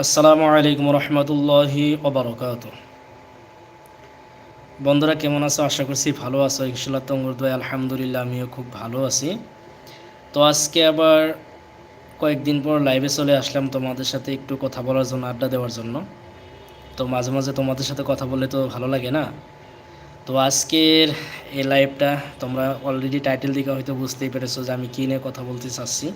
আসসালামু আলাইকুম রহমতুল্লাহি ওবরকাত বন্ধুরা, কেমন আছো? আশা করছি ভালো আছো। ইনশাল্লাহ তঙ্গুর দোয়া আলহামদুলিল্লাহ, আমিও খুব ভালো আছি। তো আজকে আবার কয়েকদিন পর লাইভে চলে আসলাম তোমাদের সাথে একটু কথা বলার জন্য, আড্ডা দেওয়ার জন্য। তো মাঝে মাঝে তোমাদের সাথে কথা বললে তো ভালো লাগে না? তো আজকের এই লাইভটা তোমরা অলরেডি টাইটেল দিকে হয়তো বুঝতেই পেরেছ যে আমি কী নিয়ে কথা বলতে চাচ্ছি।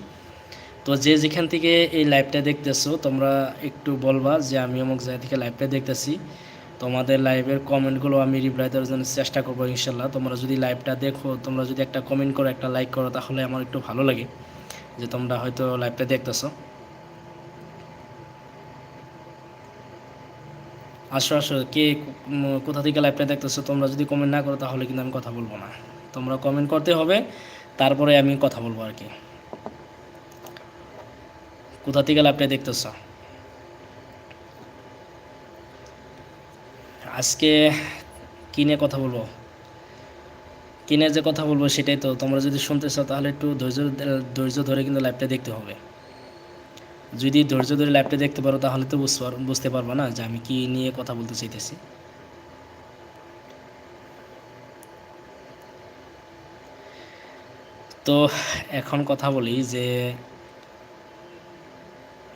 তো যে যেখান থেকে এই লাইভটা দেখতেছো, তোমরা একটু বলবা যে আমি অমুক জায়গা থেকে লাইভটা দেখতেছি। তোমাদের লাইভের কমেন্টগুলো আমি রিপ্লাই দেওয়ার জন্য চেষ্টা করব ইনশাল্লাহ। তোমরা যদি লাইভটা দেখো, তোমরা যদি একটা কমেন্ট করো, একটা লাইক করো, তাহলে আমার একটু ভালো লাগে যে তোমরা হয়তো লাইভটা দেখতেছো। আসো আসো, কে কোথা থেকে লাইভটা দেখতেছো, তোমরা যদি কমেন্ট না করো, তাহলে কিন্তু আমি কথা বলব না। তোমরা কমেন্ট করতে হবে, তারপরে আমি কথা বলব আর কি। কোথা থেকে লাইভটা দেখতেছ? আজকে কি নিয়ে কথা বলব? কিনে যে কথা বলব সেটাই তো, তোমরা যদি শুনতে চাও তাহলে একটু ধৈর্য ধৈর্য ধরে কিন্তু লাইভটা দেখতে হবে। যদি ধৈর্য ধরে লাইভটা দেখতে পারো তাহলে তো বুঝতে পারবে না যে আমি কি নিয়ে কথা বলতে চাইতেছি। তো এখন কথা বলি যে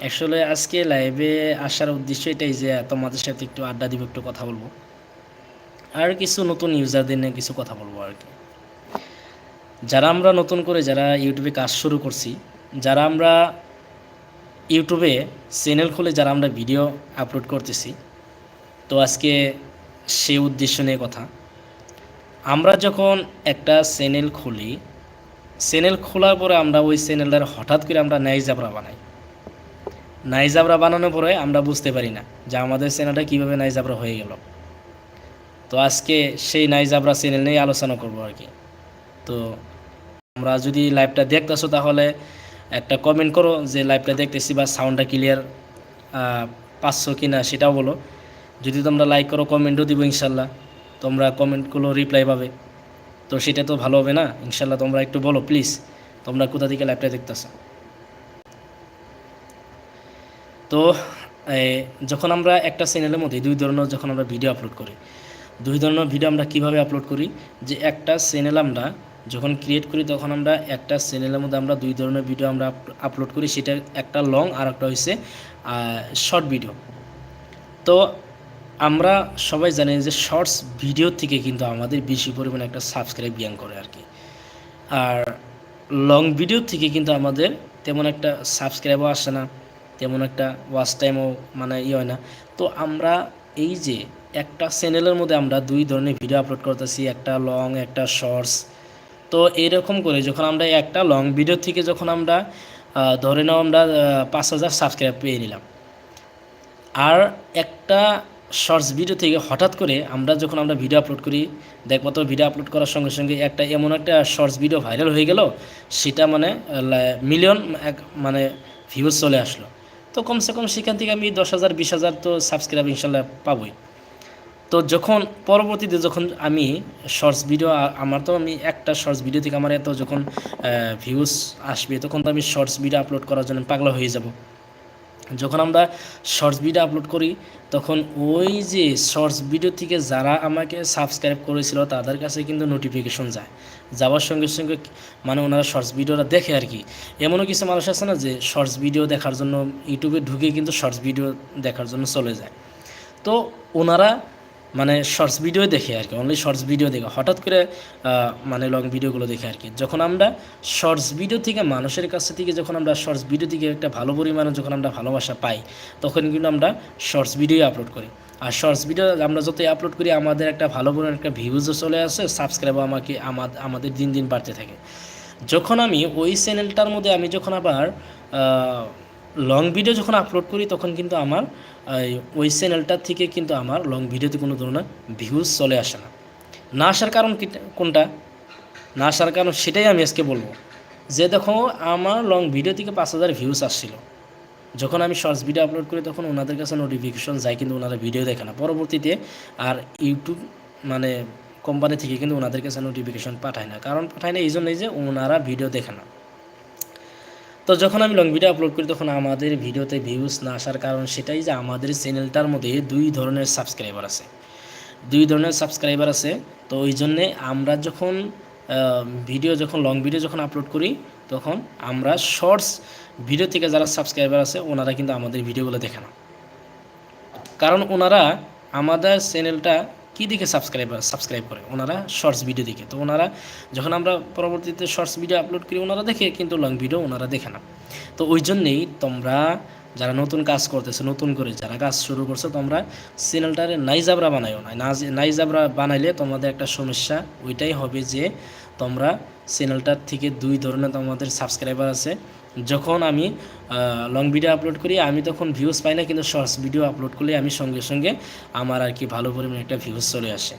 আসলে আজকে লাইভে আসার উদ্দেশ্য এটাই যে তোমাদের সাথে একটু আড্ডা দিব, একটু কথা বলব। আর কিছু নতুন ইউজারদের নিয়ে কিছু কথা বলব আর কি। যারা আমরা নতুন করে যারা ইউটিউবে কাজ শুরু করছি, যারা আমরা ইউটিউবে চ্যানেল খুলে যারা আমরা ভিডিও আপলোড করতেছি, তো আজকে সেই উদ্দেশ্য নিয়ে কথা। আমরা যখন একটা চ্যানেল খুলি চ্যানেল খোলার পরে আমরা ওই চ্যানেলটার হঠাৎ করে আমরা ন্যায় জাবরা বানাই। নাইজাবরা বানানোর পরে আমরা বুঝতে পারি না যে আমাদের চ্যানেলটা কীভাবে নাইজাবরা হয়ে গেল। তো আজকে সেই নাইজাবরা চ্যানেল নিয়ে আলোচনা করব আর কি। তো আমরা যদি লাইভটা দেখতেছো তাহলে একটা কমেন্ট করো যে লাইভটা দেখতেছি বা সাউন্ডটা ক্লিয়ার পাচ্ছ কি না সেটাও বলো। যদি তোমরা লাইক করো কমেন্টও দিব ইনশাল্লাহ। তোমরা কমেন্টগুলো রিপ্লাই পাবে। তো সেটা তো ভালো হবে না। ইনশাল্লাহ তোমরা একটু বলো প্লিজ তোমরা কোথা থেকে লাইভটা দেখতেছো? তো যখন আমরা একটা চ্যানেলের মধ্যে দুই ধরনের যখন আমরা ভিডিও আপলোড করি, দুই ধরনের ভিডিও আমরা কীভাবে আপলোড করি? যে একটা চ্যানেল আমরা যখন ক্রিয়েট করি, তখন আমরা একটা চ্যানেলের মধ্যে আমরা দুই ধরনের ভিডিও আমরা আপলোড করি, সেটা একটা লং আর একটা হচ্ছে শর্ট ভিডিও তো, আমরা সবাই জানি যে শর্টস ভিডিও থেকে কিন্তু আমাদের বেশি পরিমাণে একটা সাবস্ক্রাইব বিয়াং করে আর কি। আর লং ভিডিও থেকে কিন্তু আমাদের তেমন একটা সাবস্ক্রাইবও আসে না। তেমন একটা ওয়াচ টাইমও মানে ইয়ে হয় না। তো আমরা এই যে একটা চ্যানেলের মধ্যে আমরা দুই ধরনের ভিডিও আপলোড করতেছি, একটা লং একটা শর্টস তো এইরকম করে যখন আমরা একটা লং ভিডিও থেকে যখন আমরা ধরে নাও আমরা পাঁচ হাজার সাবস্ক্রাইব পেয়ে নিলাম। আর একটা শর্টস ভিডিও থেকে হঠাৎ করে আমরা যখন আমরা ভিডিও আপলোড করি দেখব তো ভিডিও আপলোড করার সঙ্গে সঙ্গে একটা এমন একটা শর্টস ভিডিও ভাইরাল হয়ে গেল, সেটা মানে মিলিয়ন এক মানে ভিউজ চলে আসলো। তো কমসে কম সেখান থেকে আমি দশ হাজার বিশ হাজার তো সাবস্ক্রাইব ইনশাল্লাহ পাবই। তো যখন পরবর্তীতে যখন আমি শর্টস ভিডিও আমার তো আমি একটা শর্টস ভিডিও থেকে আমার এত যখন ভিউজ আসবে, তখন তো আমি শর্টস ভিডিও আপলোড করার জন্য পাগলা হয়ে যাব। যখন আমরা শর্টস ভিডিও আপলোড করি, তখন ওই যে শর্টস ভিডিও থেকে যারা আমাকে সাবস্ক্রাইব করেছিল, তাদের কাছে কিন্তু নোটিফিকেশন যায়। যাওয়ার সঙ্গে সঙ্গে মানে ওনারা শর্টস ভিডিওটা দেখে আর কি। এমনও কিছু মানুষ আছে না যে শর্টস ভিডিও দেখার জন্য ইউটিউবে ঢুকে কিন্তু শর্টস ভিডিও দেখার জন্য চলে যায়। তো ওনারা মানে শর্টস ভিডিও দেখে আর কি অনলি শর্টস ভিডিও দেখে। হঠাৎ করে মানে লং ভিডিওগুলো দেখে আর কি। যখন আমরা শর্টস ভিডিও থেকে মানুষের কাছ থেকে যখন আমরা শর্টস ভিডিও থেকে একটা ভালো পরিমাণে যখন আমরা ভালোবাসা পাই, তখন কিন্তু আমরা শর্টস ভিডিও আপলোড করি। আর শর্টস ভিডিও আমরা যতই আপলোড করি, আমাদের একটা ভালো পরিমাণ একটা ভিউজও চলে আসে সাবস্ক্রাইবও আমাকে আমা- আমাদের দিন দিন বাড়তে থাকে। যখন আমি ওই চ্যানেলটার মধ্যে আমি যখন আবার লং ভিডিও যখন আপলোড করি, তখন কিন্তু আমার ওই চ্যানেলটা থেকে কিন্তু আমার লং ভিডিওতে কোনো ধরনের ভিউজ চলে আসে না। না আসার কারণ কোনটা? না আসার কারণ সেটাই আমি আজকে বলব। যে দেখো, আমার লং ভিডিও থেকে পাঁচ হাজার ভিউজ আসছিল। যখন আমি শর্টস ভিডিও আপলোড করি, তখন ওনাদের কাছে নোটিফিকেশন যায়, কিন্তু ওনারা ভিডিও দেখে না। পরবর্তীতে আর ইউটিউব মানে কোম্পানি থেকে কিন্তু ওনাদের কাছে নোটিফিকেশন পাঠায় না। কারণ পাঠায় না এই জন্যই যে ওনারা ভিডিও দেখে না। তো যখন আমি লং ভিডিও আপলোড করি, তখন আমাদের ভিডিওতে ভিউজ না আসার কারণ সেটাই যে আমাদের চ্যানেলটার মধ্যে দুই ধরনের সাবস্ক্রাইবার আছে। দুই ধরনের সাবস্ক্রাইবার আছে। তো ওই জন্যে আমরা যখন ভিডিও যখন লং ভিডিও যখন আপলোড করি, তখন আমরা শর্টস ভিডিও থেকে যারা সাবস্ক্রাইবার আছে, ওনারা কিন্তু আমাদের ভিডিওগুলো দেখে না। কারণ ওনারা আমাদের চ্যানেলটা কী দিকে সাবস্ক্রাইবার, সাবস্ক্রাইব করে? ওনারা শর্টস ভিডিও দেখে। তো ওনারা যখন আমরা পরবর্তীতে শর্টস ভিডিও আপলোড করি, ওনারা দেখে, কিন্তু লং ভিডিও ওনারা দেখে না। তো ওই জন্যেই তোমরা যারা নতুন কাজ করতেছে, নতুন করে যারা কাজ শুরু করছে, তোমরা চ্যানেলটারে নাইজাবরা বানাইও না। নাইজাবরা বানাইলে তোমাদের একটা সমস্যা, ওইটাই হবে যে তোমরা চ্যানেলটার থেকে দুই ধরনের তোমাদের সাবস্ক্রাইবার আছে। যখন আমি লং ভিডিও আপলোড করি, আমি তখন ভিউজ পাই না, কিন্তু শর্টস ভিডিও আপলোড করলে আমি সঙ্গে সঙ্গে আমার আর কি ভালো পরিমাণে একটা ভিউজ চলে আসে।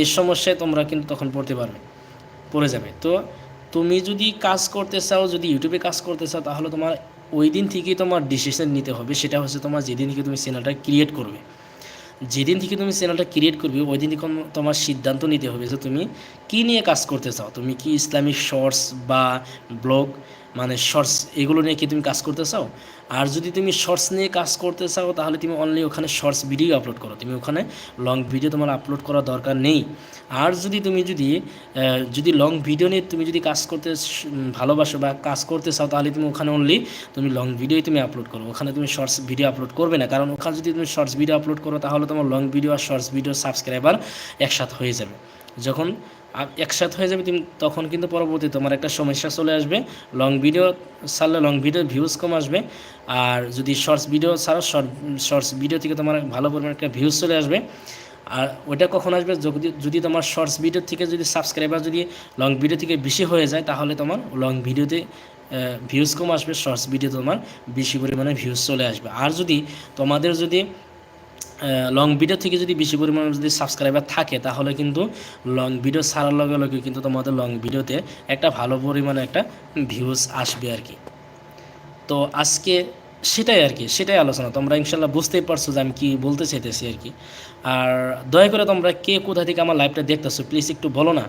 এই সমস্যায় তোমরা কিন্তু তখন পড়তে পারবে, পড়ে যাবে। তো তুমি যদি কাজ করতে চাও, যদি ইউটিউবে কাজ করতে চাও, তাহলে তোমার ওই দিন থেকেই তোমার ডিসিশন নিতে হবে। সেটা হচ্ছে তোমার যেদিন থেকে তুমি চ্যানেলটা ক্রিয়েট করবে। যেদিন থেকে তুমি চ্যানেলটা ক্রিয়েট করবে, ওই দিন থেকে তোমার সিদ্ধান্ত নিতে হবে যে তুমি কী নিয়ে কাজ করতে চাও। তুমি কি ইসলামিক শর্টস বা ব্লগ মানে শর্টস এগুলো নিয়ে কি তুমি কাজ করতে চাও? আর যদি তুমি শর্টস নিয়ে কাজ করতে চাও, তাহলে তুমি অনলি ওখানে শর্টস ভিডিও আপলোড করো। তুমি ওখানে লং ভিডিও তোমার আপলোড করার দরকার নেই। আর যদি তুমি যদি যদি লং ভিডিও নিয়ে তুমি যদি কাজ করতে ভালোবাসো বা কাজ করতে চাও, তাহলে তুমি ওখানে অনলি তুমি লং ভিডিওই তুমি আপলোড করো। ওখানে তুমি শর্টস ভিডিও আপলোড করবে না। কারণ ওখানে যদি তুমি শর্টস ভিডিও আপলোড করো, তাহলে তোমার লং ভিডিও আর শর্টস ভিডিও সাবস্ক্রাইবার একসাথে হয়ে যাবে। যখন একসাথে হয়ে যাবে, তুমি তখন কিন্তু পরবর্তী তোমার একটা সমস্যা চলে আসবে। লং ভিডিও ছাড়লে লং ভিডিওর ভিউজ কম আসবে। আর যদি শর্টস ভিডিও ছাড়ো শর্ট শর্টস ভিডিও থেকে তোমার ভালো পরিমাণে একটা ভিউজ চলে আসবে। আর ওইটা কখন আসবে? যদি যদি তোমার শর্টস ভিডিও থেকে যদি সাবস্ক্রাইবার যদি লং ভিডিও থেকে বেশি হয়ে যায়, তাহলে তোমার লং ভিডিওতে ভিউজ কম আসবে শর্টস ভিডিও তোমার বেশি পরিমাণে ভিউজ চলে আসবে। আর যদি তোমাদের যদি লং ভিডিও থেকে যদি বেশি পরিমাণে যদি সাবস্ক্রাইবার থাকে, তাহলে কিন্তু লং ভিডিও ছাড়ার লগে লগে কিন্তু তোমাদের লং ভিডিওতে একটা ভালো পরিমাণে একটা ভিউজ আসবে আর কি। তো আজকে সেটাই আর কি, সেটাই আলোচনা। তোমরা ইনশাল্লাহ বুঝতেই পারছ যে আমি কী বলতে চাইতেছি আর কি। আর দয়া করে তোমরা কে কোথা থেকে আমার লাইভটা দেখতেছো প্লিজ একটু বলো না।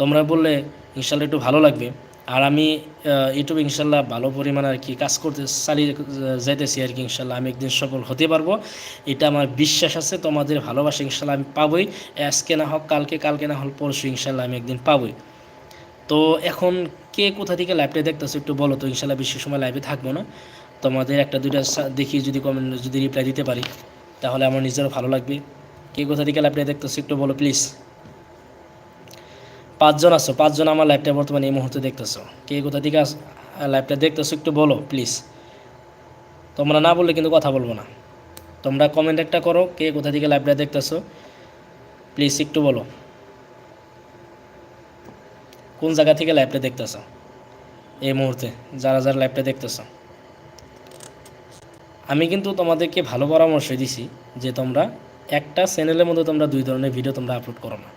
তোমরা বললে ইনশাল্লাহ একটু ভালো লাগবে। আর আমি ইউটিউবে ইনশাল্লাহ ভালো পরিমাণে আর কি কাজ করতে, চালিয়ে যাইতেছি আর কি ইনশাল্লাহ। আমি একদিন সফল হতে পারব, এটা আমার বিশ্বাস আছে, তোমাদের ভালোবাসা ইনশাল্লাহ আমি পাবোই। আজকে না হোক, কালকে কালকে না হোক, পরশু ইনশাল্লাহ আমি একদিন পাবোই। তো এখন কে কোথা থেকে লাইভটা দেখতেছো একটু বলো তো, ইনশাল্লাহ বেশি সময় লাইভে থাকব না। তোমাদের একটা, দুইটা দেখি যদি কমেন্ট যদি রিপ্লাই দিতে পারি, তাহলে আমার নিজেরও ভালো লাগবে। কে কোথা থেকে লাইভটা দেখতেছো একটু বলো প্লিজ পাঁচজন আছো, পাঁচজন আমার লাইভটা বর্তমানে এই মুহূর্তে দেখতেছো। কে কোথা থেকে লাইভটা দেখতেছো একটু বলো প্লিজ তোমরা না বললে কিন্তু কথা বলব না। তোমরা কমেন্ট একটা করো, কে কোথা থেকে লাইভটা দেখতেছো। প্লিজ একটু বলো। কোন জায়গা থেকে লাইভটা দেখতেছো এই মুহূর্তে? যারা যারা লাইভটা দেখতেছো। আমি কিন্তু তোমাদেরকে ভালো পরামর্শ দিছি যে তোমরা একটা চ্যানেলের মধ্যে তোমরা দুই ধরনের ভিডিও তোমরা আপলোড করো না।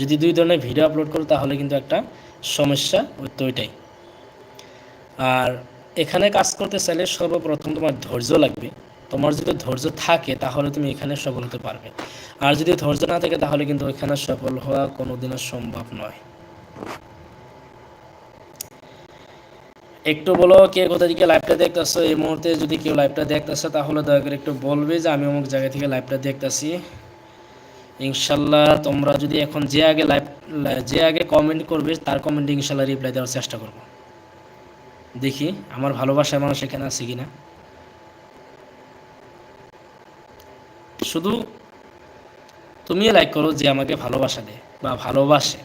যদি দুই ধরনের ভিডিও আপলোড করো, তাহলে কিন্তু একটা সমস্যা তো ওইটাই আর এখানে কাজ করতে চাইলে সর্বপ্রথম তোমার ধৈর্য লাগবে। তোমার যদি ধৈর্য থাকে, তাহলে তুমি এখানে সফল হতে পারবে। আর যদি ধৈর্য না থাকে, তাহলে কিন্তু এখানে সফল হওয়া কোনোদিনও সম্ভব নয়। একটু বলো, কে কোথা থেকে লাইভটা দেখতেছো? এই মুহূর্তে যদি কেউ লাইভটা দেখতেছে, তাহলে দয়া করে একটু বলবে যে, আমি অমুক জায়গা থেকে লাইভটা দেখতেছি। ইনশাল্লাহ তোমরা যদি এখন যে আগে লাইভ যে আগে কমেন্ট করবে, তার কমেন্টে ইনশাল্লাহ রিপ্লাই দেওয়ার চেষ্টা করব। দেখি, আমার ভালোবাসার মানুষ এখানে আছে কিনা। শুধু তুমিও লাইক করো যে আমাকে ভালোবাসা দেয় বা ভালোবাসে।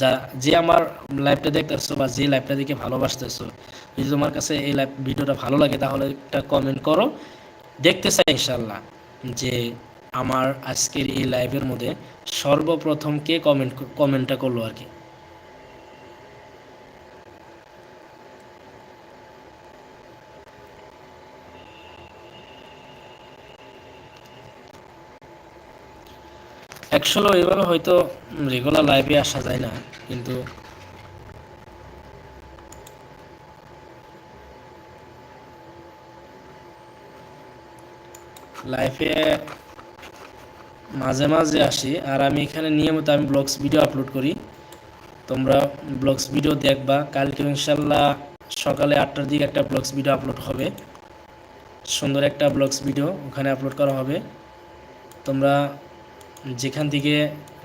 যা, যে আমার লাইভটা দেখতেছো বা যে লাইভটা দেখে ভালোবাসতেছো, যদি তোমার কাছে এই লাইভ ভিডিওটা ভালো লাগে, তাহলে একটা কমেন্ট করো। দেখতে চাই ইনশাল্লাহ যে আমার আজকের এই লাইভের মধ্যে সর্বপ্রথম কে কমেন্ট কমেন্টটা করল আর কি? অ্যাকচুয়ালি এভাবে হয়তো রেগুলার লাইভে আসা যায় না, কিন্তু লাইফে মাঝে মাঝে আসি, আর আমি এখানে নিয়মিত আমি ব্লগস ভিডিও আপলোড করি। তোমরা ব্লগস ভিডিও দেখবা কালকে ইনশাল্লাহ সকালে আটটার দিকে একটা ব্লগস ভিডিও আপলোড হবে। সুন্দর একটা ব্লগস ভিডিও ওখানে আপলোড করা হবে। তোমরা যেখান থেকে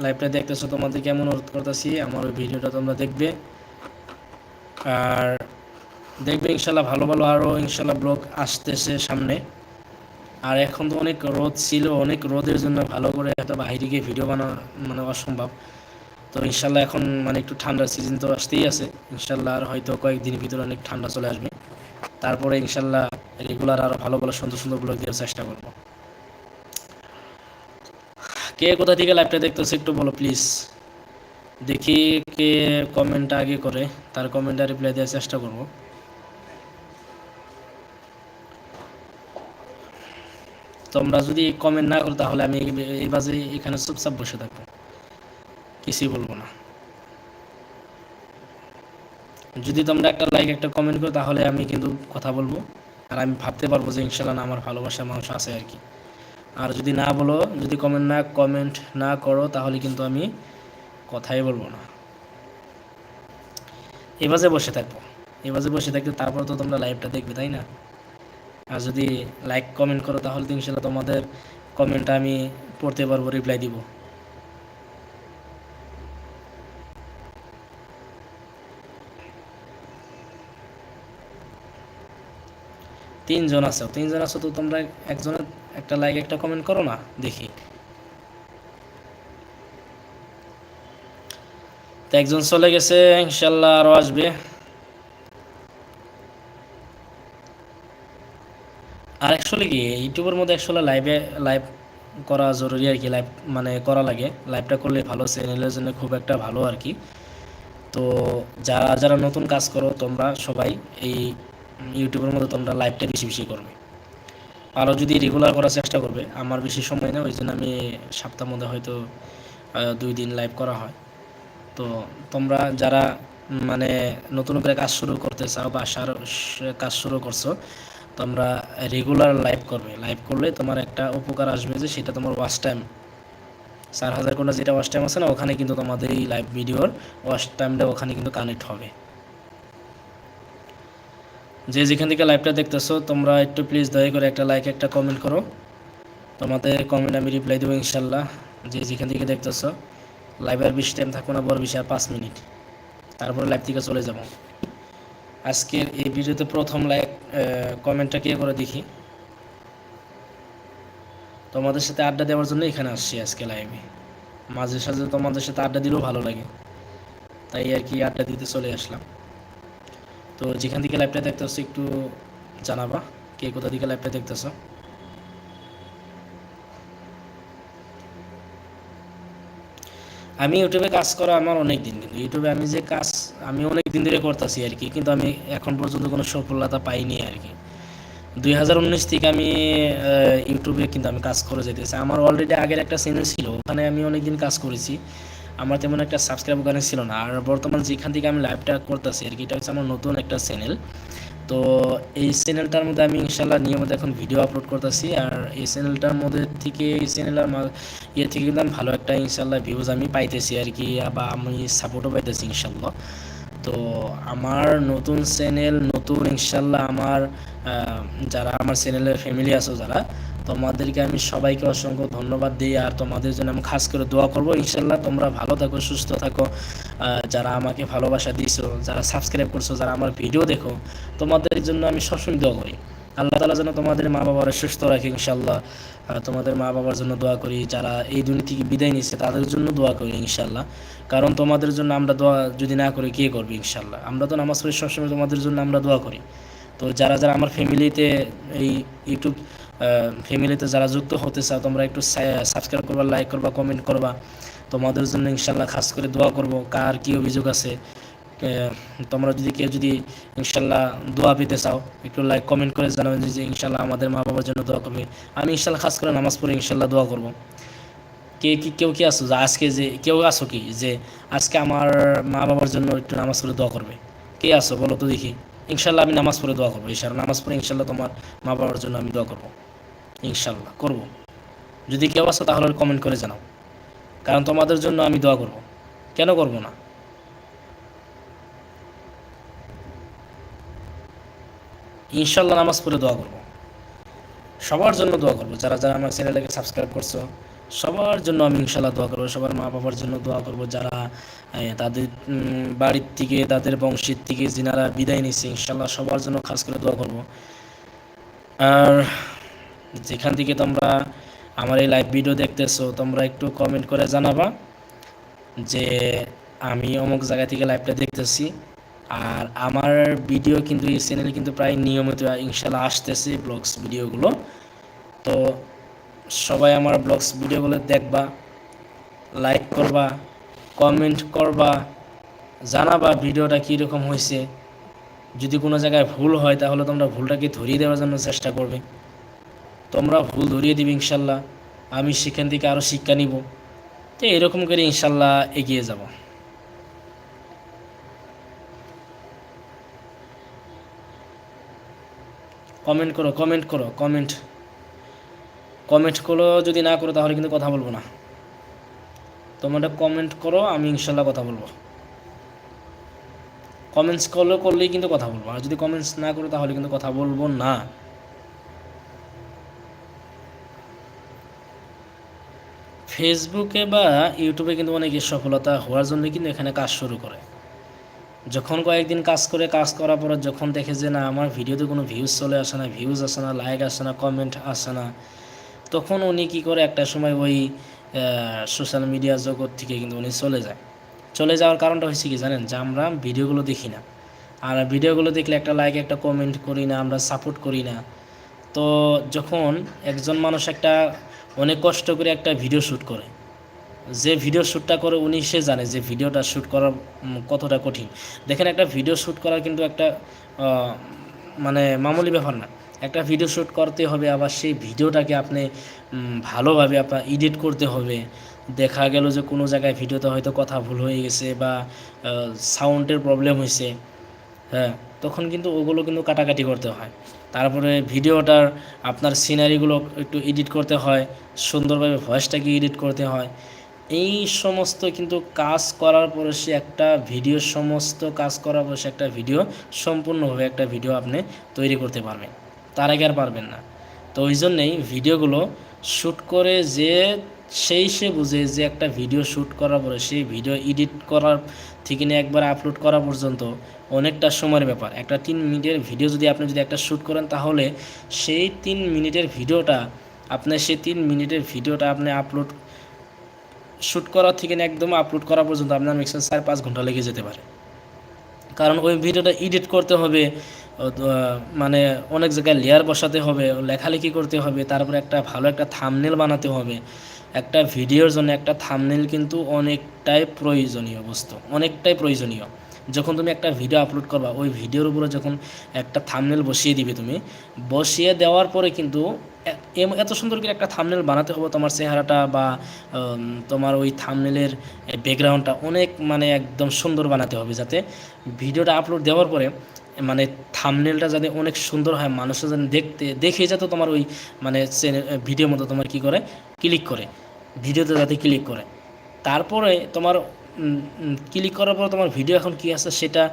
লাইভটা দেখতেছো তোমাদেরকে কেমন অনুরোধ করতেছি, আমার ওই ভিডিওটা তোমরা দেখবে। আর দেখবে ইনশাল্লাহ ভালো ভালো আরও ইনশাল্লাহ ব্লগ আসতেছে সামনে। আর এখন তো অনেক রোদ ছিল, অনেক রোদের জন্য ভালো করে হয়তো বাইরে গিয়ে ভিডিও বানানো মানে অসম্ভব। তো ইনশাল্লাহ এখন মানে একটু ঠান্ডার সিজন তো আসতেই আছে। ইনশাল্লাহ আর হয়তো কয়েকদিনের ভিতরে অনেক ঠান্ডা চলে আসবে। তারপরে ইনশাল্লাহ রেগুলার আরও ভালো ভালো সুন্দর সুন্দর ব্লগ দেওয়ার চেষ্টা করব। কে কোথা থেকে লাইভটা দেখতেছে একটু বলো প্লিজ দেখি কে কমেন্ট আগে করে, তার কমেন্টে রিপ্লাই দেওয়ার চেষ্টা করব। তোমরা যদি কমেন্ট না করো, তাহলে আমি এই বাজে এখানে চুপচাপ বসে থাকব। কিছুই বলব না। যদি তোমরা একটা লাইক একটা কমেন্ট করো, তাহলে আমি কিন্তু কথা বলব। আর আমি ভাবতে পারব যে ইনশাল্লাহ আমার ভালোবাসার মানুষ আছে আর কি। আর যদি না বলো, যদি কমেন্ট না কমেন্ট না করো, তাহলে কিন্তু আমি কথাই বলব না। এবাজে বসে থাকব। এবাজে বসে থাকলে তারপর তো তোমরা লাইভটা দেখবে, তাই না? আর যদি লাইক কমেন্ট করো, তাহলে তো ইনশাল্লাহ তোমাদের কমেন্টটা আমি পড়তে পারব রিপ্লাই দিব। তিনজন আছো তিনজন আছো তো তোমরা একজনের একটা লাইক একটা কমেন্ট করো না, দেখি। তো একজন চলে গেছে, ইনশাল্লাহ আরও আসবে। আর অ্যাকচুয়ালি কি, ইউটিউবের মধ্যে অ্যাকচুয়ালি লাইভে লাইভ করা জরুরি আর কি লাইভ মানে করা লাগে। লাইভটা করলে ভালো চ্যানেলের জন্য খুব একটা ভালো আর কি। তো যারা যারা নতুন কাজ করো, তোমরা সবাই এই ইউটিউবের মধ্যে তোমরা লাইভটা বেশি বেশি করবে। আরও যদি রেগুলার করার চেষ্টা করবে, আমার বেশি সময় না ওই জন্য আমি সপ্তাহ মধ্যে হয়তো দুই দিন লাইভ করা হয়। তো তোমরা যারা মানে নতুন করে কাজ শুরু করতে চাও বা কাজ শুরু করছ তোমরা রেগুলার লাইভ করবে। লাইভ করলে তোমার একটা উপকার আসবে যে সেটা তোমার ওয়াচ টাইম চার হাজার কোটা যেটা ওয়াচ টাইম আছে না, ওখানে কিন্তু তোমাদের এই লাইভ ভিডিওর ওয়াচ টাইমটা ওখানে কিন্তু কানেক্ট হবে। যে যেখান থেকে লাইভটা দেখতেছো, তোমরা একটু প্লিজ দয়া করে একটা লাইক একটা কমেন্ট করো। তোমাদের কমেন্ট আমি রিপ্লাই দেবো ইনশাল্লাহ যে যেখান থেকে দেখতেছো লাইভের বেশি টাইম থাকব না, বড় বেশি আর পাঁচ মিনিট তারপরে লাইভ থেকে চলে যাব। আজকের এই ভিডিওতে প্রথম লাইক কমেন্টটা কে করে দেখি। তোমাদের সাথে আড্ডা দেওয়ার জন্য এখানে আসছি আজকে লাইভে মাঝে সাঝে তোমাদের সাথে আড্ডা দিলেও ভালো লাগে। তাই আর কি আড্ডা দিতে চলে আসলাম। তো যেখান থেকে লাইভটা দেখতেছো একটু জানাবা, কে কোথা থেকে লাইভটা দেখতেছো। আমি ইউটিউবে কাজ করা আমার অনেক দিন, কিন্তু ইউটিউবে আমি যে কাজ আমি অনেক দিন ধরে করতেছি আর কি, কিন্তু আমি এখন পর্যন্ত কোনো সফলতা পাইনি আর কি। দুই হাজার উনিশ থেকে আমি ইউটিউবে কিন্তু আমি কাজ করে যেতেছি আমার অলরেডি আগের একটা চ্যানেল ছিল, ওখানে আমি অনেক দিন কাজ করেছি। আমার তেমন একটা সাবস্ক্রাইব ওখানে ছিল না। আর বর্তমান যেখান থেকে আমি লাইভটা করতেছি আর কি, এটা হচ্ছে আমার নতুন একটা চ্যানেল তো এই চ্যানেলটার মধ্যে আমি ইনশাল্লাহ নিয়মিত এখন ভিডিও আপলোড করতেছি, আর এই চ্যানেলটার মধ্যে থেকে এই চ্যানেলের ইয়ে থেকে কিন্তু ভালো একটা ইনশাল্লাহ ভিউজ আমি পাইতেছি আর কি, বা আমি সাপোর্টও পাইতেছি ইনশাল্লাহ তো আমার নতুন চ্যানেল নতুন ইনশাল্লাহ আমার যারা আমার চ্যানেলের ফ্যামিলি আছো যারা, তোমাদেরকে আমি সবাইকে অসংখ্য ধন্যবাদ দিই আর তোমাদের জন্য আমি খাস করে দোয়া করব। ইনশাল্লাহ তোমরা ভালো থাকো, সুস্থ থাকো। যারা আমাকে ভালোবাসা দিছো, যারা সাবস্ক্রাইব করছ, যারা আমার ভিডিও দেখো, তোমাদের জন্য আমি সবসময় দোয়া করি। আল্লাহ তালা যেন তোমাদের মা বাবার সুস্থ রাখে ইনশাল্লাহ। তোমাদের মা বাবার জন্য দোয়া করি, যারা এই দুনিয়া থেকে বিদায় নিচ্ছে তাদের জন্য দোয়া করি ইনশাল্লাহ। কারণ তোমাদের জন্য আমরা দোয়া যদি না করি, কে করবে ইনশাল্লাহ আমরা তো নামাজ পড়ি সবসময় তোমাদের জন্য আমরা দোয়া করি। তো যারা যারা আমার ফ্যামিলিতে এই ইউটিউব ফ্যামিলিতে যারা যুক্ত হতে চাও, তোমরা একটু সাবস্ক্রাইব করবা লাইক করবা কমেন্ট করবা। তোমাদের জন্য ইনশাল্লাহ খাস করে দোয়া করব। কার কী অভিযোগ আছে? তোমরা যদি কেউ যদি ইনশাল্লাহ দোয়া পেতে চাও, একটু লাইক কমেন্ট করে জানাবেন যে ইনশাল্লাহ আমাদের মা বাবার জন্য দোয়া করবে। আমি ইনশাল্লাহ খাস করে নামাজ পড়ে ইনশাল্লাহ দোয়া করব। কে কি, কেউ কি আসো আজকে যে, কেউ আসো কি যে আজকে আমার মা বাবার জন্য একটু নামাজ পড়ে দোয়া করবে। কে আসো বলো তো দেখি। ইনশাল্লাহ আমি নামাজ পড়ে দোয়া করব ইনশাল্লাহ নামাজ পড়ে ইনশাল্লাহ তোমার মা বাবার জন্য আমি দোয়া করব। ইনশাল্লাহ, করব। যদি কেউ আসো তাহলে কমেন্ট করে জানাও। কারণ তোমাদের জন্য আমি দোয়া করব। কেন করব না? ইনশাল্লাহ নামাজ পড়ে দোয়া করব। সবার জন্য দোয়া করব। যারা যারা আমার চ্যানেলটাকে সাবস্ক্রাইব করছ সবার জন্য আমি ইনশাল্লাহ দোয়া করব, সবার মা বাবার জন্য দোয়া করব, যারা তাদের বাড়ির থেকে, তাদের বংশের থেকে যিনারা বিদায় নিচ্ছে ইনশাল্লাহ সবার জন্য খাস করে দোয়া করব। আর যেখান থেকে তোমরা আমার এই লাইভ ভিডিও দেখতেছো, তোমরা একটু কমেন্ট করে জানাবা যে আমি অমুক জায়গা থেকে লাইভটা দেখতেছি। আর আমার ভিডিও কিন্তু, এই চ্যানেলে কিন্তু প্রায় নিয়মিত ইনশাল্লাহ আসতেছে ব্লগস ভিডিওগুলো তো সবাই আমার ব্লগস ভিডিওগুলো দেখবা লাইক করবা কমেন্ট করবা, জানাবা ভিডিওটা কীরকম হয়েছে। যদি কোনো জায়গায় ভুল হয়, তাহলে তোমরা ভুলটাকে ধরিয়ে দেওয়ার জন্য চেষ্টা করবে। তোমরা ভুল ধরিয়ে দিবে ইনশাল্লাহ, আমি সেখান থেকে আরও শিক্ষা নিব। তো এরকম করে ইনশাল্লাহ এগিয়ে যাব। কমেন্ট করো কমেন্ট করো কমেন্ট কমেন্ট করো, যদি না করো তাহলে কিন্তু কথা বলব না। তোমরা কমেন্ট করো, আমি ইনশাল্লাহ কথা বলব। কমেন্টস করলে, করলেই কিন্তু কথা বলব। আর যদি কমেন্টস না করো তাহলে কিন্তু কথা বলব না। ফেসবুকে বা ইউটিউবে কিন্তু অনেকে সফলতা হওয়ার জন্য কিন্তু এখানে কাজ শুরু করে। যখন কয়েকদিন কাজ করে, কাজ করার পর যখন দেখে যে না, আমার ভিডিওতে কোনো ভিউজ চলে আসে না ভিউজ আসে না লাইক আসে না কমেন্ট আসে না তখন উনি কী করে একটা সময় ওই সোশ্যাল মিডিয়া জগৎ থেকে কিন্তু উনি চলে যায়। চলে যাওয়ার কারণটা হয়েছে কি জানেন? যে আমরা ভিডিওগুলো দেখি না। আর ভিডিওগুলো দেখলে একটা লাইক একটা কমেন্ট করি না, আমরা সাপোর্ট করি না। তো যখন একজন মানুষ একটা অনেক কষ্ট করে একটা ভিডিও শ্যুট করে, যে ভিডিও শ্যুটটা করে উনি সে জানে যে ভিডিওটা শ্যুট করা কতটা কঠিন। দেখেন একটা ভিডিও শ্যুট করার কিন্তু একটা মানে মামুলি ব্যাপার না। একটা ভিডিও শ্যুট করতে হবে, আবার সেই ভিডিওটাকে আপনি ভালোভাবে আপনার এডিট করতে হবে। দেখা গেল যে কোনো জায়গায় ভিডিওতে হয়তো কথা ভুল হয়ে গেছে বা সাউন্ডের প্রবলেম হয়েছে হ্যাঁ তখন কিন্তু ওগুলো কিন্তু কাটাকাটি করতে হয়। তারপরে ভিডিওটার আপনার সিনারিগুলো একটু এডিট করতে হয়, সুন্দরভাবে ভয়েসটাকে এডিট করতে হয়। এই সমস্ত কিন্তু কাজ করার পরে সে একটা ভিডিও সমস্ত কাজ করার পরে সে একটা ভিডিও সম্পূর্ণভাবে একটা ভিডিও আপনি তৈরি করতে পারবেন। তার আগে আর পারবেন না। তো ওই জন্যেই ভিডিওগুলো শ্যুট করে যে সেই সে বুঝে যে একটা ভিডিও শ্যুট করার পরে সেই ভিডিও এডিট করার থেকে নিয়ে একবার আপলোড করা পর্যন্ত অনেকটা সময়ের ব্যাপার। একটা তিন মিনিটের ভিডিও যদি আপনি যদি একটা শ্যুট করেন তাহলে সেই তিন মিনিটের ভিডিওটা আপনার সেই তিন মিনিটের ভিডিওটা আপনি আপলোড শ্যুট করার থেকে একদম আপলোড করা পর্যন্ত আপনার ম্যাক্সিমাম চার পাঁচ ঘণ্টা লেগে যেতে পারে। কারণ ওই ভিডিওটা এডিট করতে হবে মানে অনেক জায়গায় লেয়ার বসাতে হবে, লেখালেখি করতে হবে, তারপরে একটা ভালো একটা থামনেল বানাতে হবে। একটা ভিডিওর জন্য একটা থামনেল কিন্তু অনেকটাই প্রয়োজনীয় বস্তু, অনেকটাই প্রয়োজনীয়। যখন তুমি একটা ভিডিও আপলোড করবা, ওই ভিডিওর উপরে যখন একটা থামনেল বসিয়ে দিবে তুমি, বসিয়ে দেওয়ার পরে কিন্তু এত সুন্দর করে একটা থামনেল বানাতে হবে, তোমার চেহারাটা বা তোমার ওই থামনেলের ব্যাকগ্রাউন্ডটা অনেক মানে একদম সুন্দর বানাতে হবে, যাতে ভিডিওটা আপলোড দেওয়ার পরে মানে থামনেলটা যাতে অনেক সুন্দর হয় মানুষ যেন দেখতে, দেখে যাতে তোমার ওই মানে ভিডিও মতো তোমার কি করে? ক্লিক করে। ভিডিওতে যাতে ক্লিক করে। তারপরে তোমার ক্লিক করার পর তোমার ভিডিও এখন কি আছে সেটা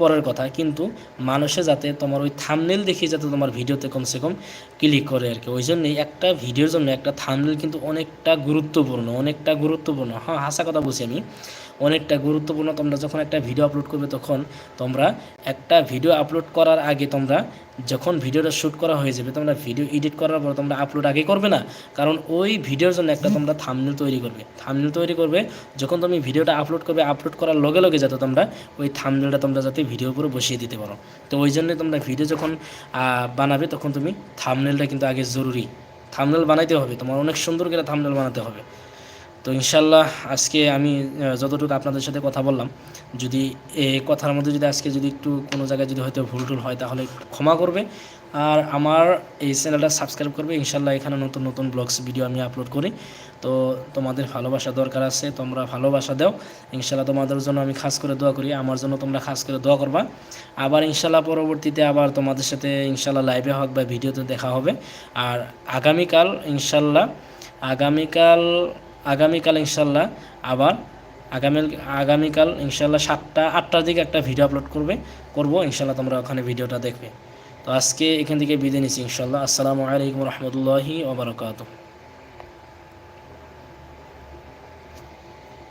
পরের কথা। কিন্তু মানুষে যাতে তোমার ওই থামনেল দেখে যাতে তোমার ভিডিওতে কমসে কম ক্লিক করে আর কি। ওই জন্যই একটা ভিডিওর জন্য একটা থামনেল কিন্তু অনেকটা গুরুত্বপূর্ণ অনেকটা গুরুত্বপূর্ণ। হ্যাঁ হাসা কথা বলছি আমি। অনেকটা গুরুত্বপূর্ণ। তোমরা যখন একটা ভিডিও আপলোড করবে তখন তোমরা একটা ভিডিও আপলোড করার আগে তোমরা যখন ভিডিওটা শ্যুট করা হয়ে যাবে, তোমরা ভিডিও এডিট করার পর তোমরা আপলোড আগে করবে না। কারণ ওই ভিডিওর জন্য একটা তোমরা থামনেল তৈরি করবে। থামনেল তৈরি করবে, যখন তুমি ভিডিওটা আপলোড করবে আপলোড করার লগে লগে যাতে তোমরা ওই থামনেলটা তোমরা যাতে ভিডিও উপরে বসিয়ে দিতে পারো। তো ওই জন্য তোমরা ভিডিও যখন বানাবে, তখন তুমি থামনেলটা কিন্তু আগে জরুরি। থামনেল বানাইতে হবে, তোমার অনেক সুন্দর করে থামনেল বানাতে হবে। তো ইনশাল্লাহ আজকে আমি যতটুকু আপনাদের সাথে কথা বললাম, যদি এই কথার মধ্যে যদি আজকে যদি একটু কোনো জায়গায় যদি হয়তো ভুল টুল হয়, তাহলে ক্ষমা করবে। আর আমার এই চ্যানেলটা সাবস্ক্রাইব করবে ইনশাল্লাহ এখানে নতুন নতুন ব্লগস, ভিডিও আমি আপলোড করি। তো তোমাদের ভালোবাসা দরকার আছে, তোমরা ভালোবাসা দাও। ইনশাল্লাহ তোমাদের জন্য আমি খাস করে দোয়া করি, আমার জন্য তোমরা খাস করে দোয়া করবা। আবার ইনশাল্লাহ পরবর্তীতে আবার তোমাদের সাথে ইনশাল্লাহ লাইভে হোক বা ভিডিওতে দেখা হবে। আর আগামীকাল ইনশাল্লাহ আগামীকাল আগামীকাল ইনশাল্লাহ আবার আগামী আগামীকাল ইনশাল্লাহ সাতটা, আটটার দিকে একটা ভিডিও আপলোড করবে, করব, ইনশাল্লাহ তোমরা ওখানে ভিডিওটা দেখবে। তো আজকে এখান থেকে বিদায় নিচ্ছি ইনশাল্লাহ। আসসালামু আলাইকুম রহমতুল্লাহি ওবরাকাতু